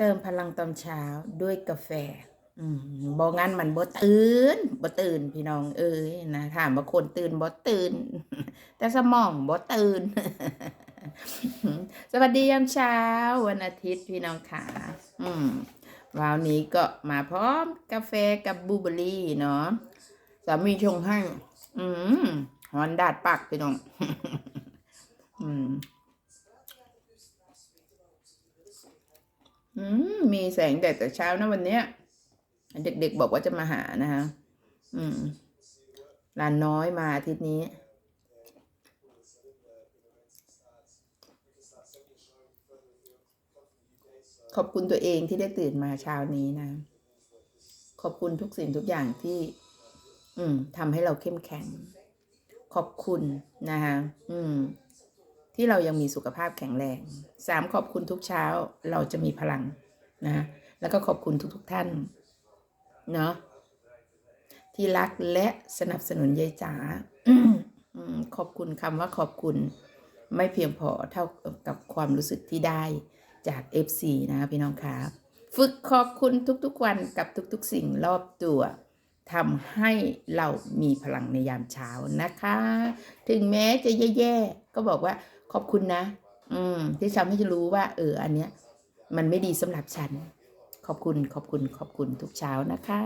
เติมพลังตอนเช้าด้วยกาแฟอบ่งั้นมันบ่ตื่นบ่ตื่นพี่น้อง เอ้ยนะถามว่าคนตื่นบ่ตื่น แต่สมองบ่ตื่น สวัสดียามเช้า วันอาทิตย์พี่น้องค่ะอืมวันนี้ก็มาพร้อมกาแฟกับบูเบอร์รี่เนาะสามีชงให้ อืมหอนดาดปากพี่น้อง อืม อืมมีแสงแดดแต่เช้านะวันเนี้ย เด็กๆบอกว่าจะมาหานะคะอืมลานน้อยมาอาทิตย์นี้ ขอบคุณตัวเองที่ได้ตื่นมาเช้านี้นะ ขอบคุณทุกสิ่งทุกอย่างที่ อืมทำให้เราเข้มแข็ง ขอบคุณนะคะอืม ที่เรายังมีสุขภาพแข็งแรงสามขอบคุณทุกเช้าเราจะมีพลังนะ แล้วก็ขอบคุณทุกๆทท่านเนาะที่รักและสนับสนุนยายจ๋าขอบคุณคำว่าขอบคุณไม่เพียงพอเท่ากับความรู้สึกที่ได้จาก FC นะคะพี่น้องครับฝึกขอบคุณทุกๆวันกับทุกๆสิ่งรอบตัวทำให้เรามีพลังในยามเช้านะคะ ถึงแม้จะแย่ๆ ก็บอกว่า ขอบคุณนะ อืม ที่ทำให้ฉันรู้ว่า เออ อันเนี้ย มันไม่ดีสำหรับฉัน ขอบคุณขอบคุณขอบคุณทุกเช้านะคะ